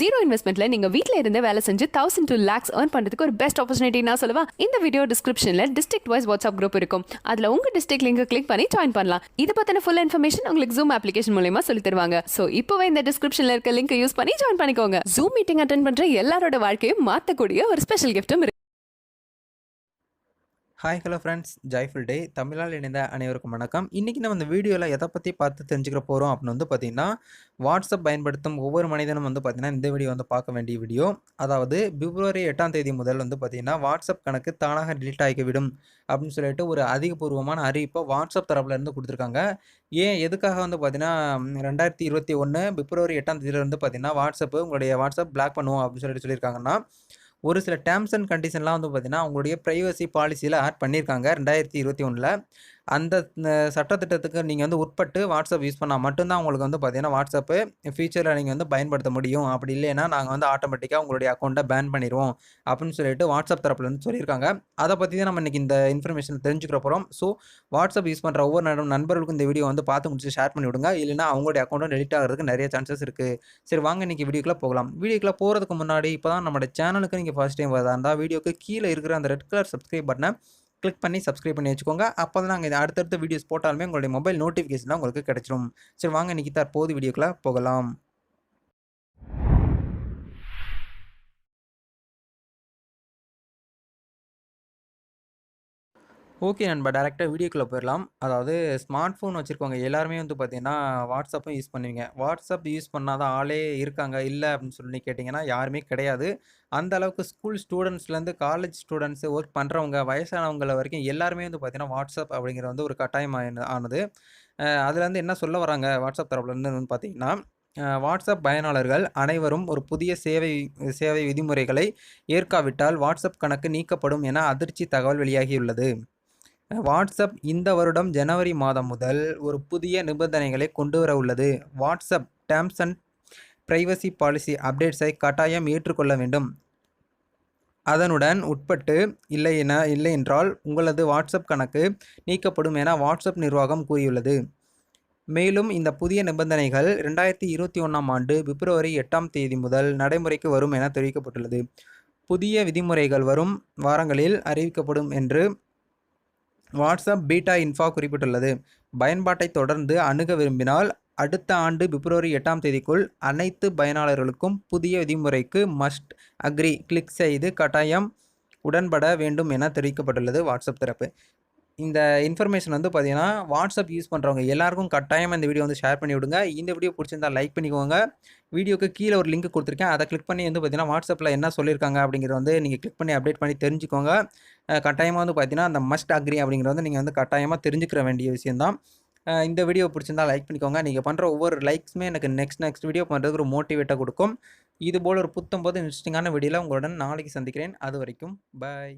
Zero இன்வெஸ்ட்மெண்ட்ல நீங்க வீட்ல இருந்தே வேலை செஞ்சு தௌசண்ட் டூ லேக்ஸ் ஏர்ன் பண்றதுக்கு ஒரு பெஸ்ட் ஆப்பர்ச்சுனிட்டி நான் சொல்லவா? இந்த வீடியோ டிஸ்கிரிப்ஷன்ல டிஸ்ட்ரிக்ட் வைஸ் வாட்ஸ்அப் குரூப் இருக்கும். அதுல உங்க டிஸ்ட்ரிக்ட் லிங்க் கிளிக் பண்ணி ஜாயின் பண்ணலாம். இது பத்தின ஃபுல் இன்ஃபர்மேஷன் உங்களுக்கு ஜூம் அப்ளிகேஷன் மூலயமா சொல்லி தருவாங்க. சோ இப்போவே இந்த டிஸ்கிரிப்ஷன்ல இருக்க லிங்க் யூஸ் பண்ணி ஜாயின் பண்ணிக்கோங்க. ஜூம் மீட்டிங் அட்டன் பண்ற எல்லாரோட வாழ்க்கையும் மாத்தக்கூடிய ஒரு ஸ்பெஷல் கிஃப்ட்டும் இருக்கு. Hi hello friends joyful day தமிழால் இணைந்த அனைவருக்கும் வணக்கம். இன்றைக்கி நம்ம இந்த வீடியோவில் எதை பற்றி பார்த்து தெரிஞ்சுக்கிற போகிறோம் அப்படின்னு வந்து பார்த்திங்கன்னா வாட்ஸ்அப் பயன்படுத்தும் ஒவ்வொரு மனிதனும் வந்து பார்த்திங்கன்னா இந்த வீடியோ வந்து பார்க்க வேண்டிய வீடியோ. அதாவது பிப்ரவரி எட்டாம் தேதி முதல் வந்து பார்த்திங்கன்னா வாட்ஸ்அப் கணக்கு தானாக டிலீட் ஆகிவிடும் அப்படின்னு சொல்லிட்டு ஒரு அதிகபூர்வமான அறிவிப்பை வாட்ஸ்அப் தரப்புலேருந்து கொடுத்துருக்காங்க. ஏன் எதுக்காக வந்து பார்த்திங்கன்னா ரெண்டாயிரத்தி இருபத்தி ஒன்று பிப்ரவரி எட்டாம் தேதியில இருந்து பார்த்திங்கன்னா வாட்ஸ்அப்பு உங்களுடைய வாட்ஸ்அப் பிளாக் பண்ணுவோம் அப்படின்னு சொல்லிட்டு சொல்லியிருக்காங்கன்னா ஒரு சில டேர்ம்ஸ் அண்ட் கண்டிஷன்லாம் வந்து பார்த்திங்கன்னா அவங்களுடைய ப்ரைவசி பாலிசியில் ஆட் பண்ணியிருக்காங்க ரெண்டாயிரத்தி இருபத்தி ஒன்றில் அந்த சட்டத்திட்டத்துக்கு நீங்கள் வந்து உட்பட்டு வாட்ஸ்அப் யூஸ் பண்ணால் மட்டும்தான் உங்களுக்கு வந்து பார்த்தீங்கன்னா வாட்ஸ்அப்பு ஃபியூச்சரில் நீங்கள் வந்து பயன்படுத்த முடியும். அப்படி இல்லைன்னா நாங்கள் வந்து ஆட்டோமேட்டிக்காக உங்களுடைய அக்கௌண்ட்டை பேன் பண்ணிடுவோம் அப்படின்னு சொல்லிட்டு வாட்ஸ்அப் தரப்பில் வந்து சொல்லியிருக்காங்க. அதை பற்றி தான் நம்ம இன்றைக்கி இந்த இன்ஃபர்மேஷன் தெரிஞ்சுக்கிற போகிறோம் ஸோ வாட்ஸ்அப் யூஸ் பண்ணுற ஒவ்வொரு நட- நண்பர்களுக்கும் இந்த வீடியோ வந்து பார்த்து முடிச்சு ஷேர் பண்ணி விடுங்க. இல்லைன்னா அவங்களுடைய அக்கௌண்ட்டும் டெலிட் ஆகிறதுக்கு நிறைய சான்சஸ் இருக்குது சரி வாங்க இன்றைக்கி வீடியோக்குள்ளே போகலாம். வீடியோக்குள்ளே போகிறதுக்கு முன்னாடி இப்போ தான் நம்மளோட சேனலுக்கு நீங்கள் ஃபர்ஸ்ட் டைம் வரதா இருந்தால் வீடியோக்கு கீழே இருக்கிற அந்த ரெட் கலர் சப்ஸ்கிரைப் பட்டனை கிளிக் பண்ணி சப்ஸ்கிரைப் பண்ணி வச்சுக்கோங்க. அப்போ தான் நாங்கள் அடுத்தடுத்த வீடியோஸ் போட்டாலுமே உங்களுடைய மொபைல் நோட்டிஃபிகேஷன் உங்களுக்கு கிடைச்சிரும். சரி வாங்க இன்றைக்கி தற்போது வீடியோக்குள்ளே போகலாம். ஓகே நண்பா டேரெக்டாக வீடியோக்குள்ளே போயிடலாம் அதாவது ஸ்மார்ட் ஃபோன் வச்சுருக்கவங்க எல்லாருமே வந்து பார்த்தீங்கன்னா வாட்ஸ்அப்பும் யூஸ் பண்ணுவீங்க. வாட்ஸ்அப் யூஸ் பண்ணாத ஆளே இருக்காங்க இல்லை அப்படின்னு சொல்லி கேட்டிங்கன்னா யாருமே கிடையாது. அந்த அளவுக்கு ஸ்கூல் ஸ்டூடெண்ட்ஸ்லேருந்து காலேஜ் ஸ்டூடெண்ட்ஸு ஒர்க் பண்ணுறவங்க வயசானவங்கள வரைக்கும் எல்லாருமே வந்து பார்த்தீங்கன்னா வாட்ஸ்அப் அப்படிங்கிற வந்து ஒரு கட்டாயம் ஆயின- ஆனது. அதுலேருந்து என்ன சொல்ல வராங்க வாட்ஸ்அப் தரப்புலேருந்து வந்து பார்த்தீங்கன்னா வாட்ஸ்அப் பயனாளர்கள் அனைவரும் ஒரு புதிய சேவை சேவை விதிமுறைகளை ஏற்காவிட்டால் வாட்ஸ்அப் கணக்கு நீக்கப்படும் என அதிர்ச்சி தகவல் வெளியாகியுள்ளது. வாட்ஸ்அப் இந்த வருடம் ஜனவரி மாதம் முதல் ஒரு புதிய நிபந்தனைகளை கொண்டு வர உள்ளது. WhatsApp terms and privacy policy அப்டேட்ஸை கட்டாயம் ஏற்றுக்கொள்ள வேண்டும். அதனுடன் உட்பட்டு இல்லை என இல்லை என்றால் உங்களது வாட்ஸ்அப் கணக்கு நீக்கப்படும் என வாட்ஸ்அப் நிர்வாகம் கூறியுள்ளது. மேலும் இந்த புதிய நிபந்தனைகள் ரெண்டாயிரத்தி இருபத்தி ஒன்றாம் ஆண்டு பிப்ரவரி எட்டாம் தேதி முதல் நடைமுறைக்கு வரும் என தெரிவிக்கப்பட்டுள்ளது. புதிய விதிமுறைகள் வரும் வாரங்களில் அறிவிக்கப்படும் என்று வாட்ஸ்அப் பீட்டா இன்ஃபா குறிப்பிட்டுள்ளது. பயன்பாட்டை தொடர்ந்து அணுக விரும்பினால் அடுத்த ஆண்டு பிப்ரவரி எட்டாம் தேதிக்குள் அனைத்து பயனாளர்களுக்கும் புதிய விதிமுறைக்கு மஸ்ட் அக்ரி கிளிக் செய்து கட்டாயம் உடன்பட வேண்டும் என தெரிவிக்கப்பட்டுள்ளது வாட்ஸ்அப் தரப்பு. இந்த இன்ஃபர்மேஷன் வந்து பார்த்தீங்கன்னா வாட்ஸ்அப் யூஸ் பண்ணுறவங்க எல்லாருக்கும் கட்டாயமாக இந்த வீடியோ வந்து ஷேர் பண்ணி விடுங்க இந்த வீடியோ பிடிச்சிருந்தா லைக் பண்ணிக்கோங்க. வீடியோக்கு கீழே ஒரு லிங்க் கொடுத்துருக்கேன். அதை கிளிக் பண்ணி வந்து பார்த்தீங்கன்னா வாட்ஸ்அப்பில் என்ன சொல்லியிருக்காங்க அப்படிங்கிறத வந்து நீங்கள் கிளிக் பண்ணி அப்டேட் பண்ணி தெரிஞ்சுக்கோங்க. கட்டாயமாக வந்து பார்த்தீங்கன்னா அந்த மஸ்ட் அக்ரி அப்படிங்கிறத வந்து நீங்கள் வந்து கட்டாயமாக தெரிஞ்சுக்கிற வேண்டிய விஷயம்தான். இந்த வீடியோ பிடிச்சிருந்தா லைக் பண்ணிக்கோங்க. நீங்கள் பண்ணுற ஒவ்வொரு லைக்ஸுமே எனக்கு நெக்ஸ்ட் நெக்ஸ்ட் வீடியோ பண்ணுறதுக்கு ஒரு மோட்டிவேட்டாக கொடுக்கும். இது போல் ஒரு புத்தம் போது இன்ட்ரெஸ்டிங்கான வீடியோவில் உங்களுடன் நாளைக்கு சந்திக்கிறேன். அது வரைக்கும் பை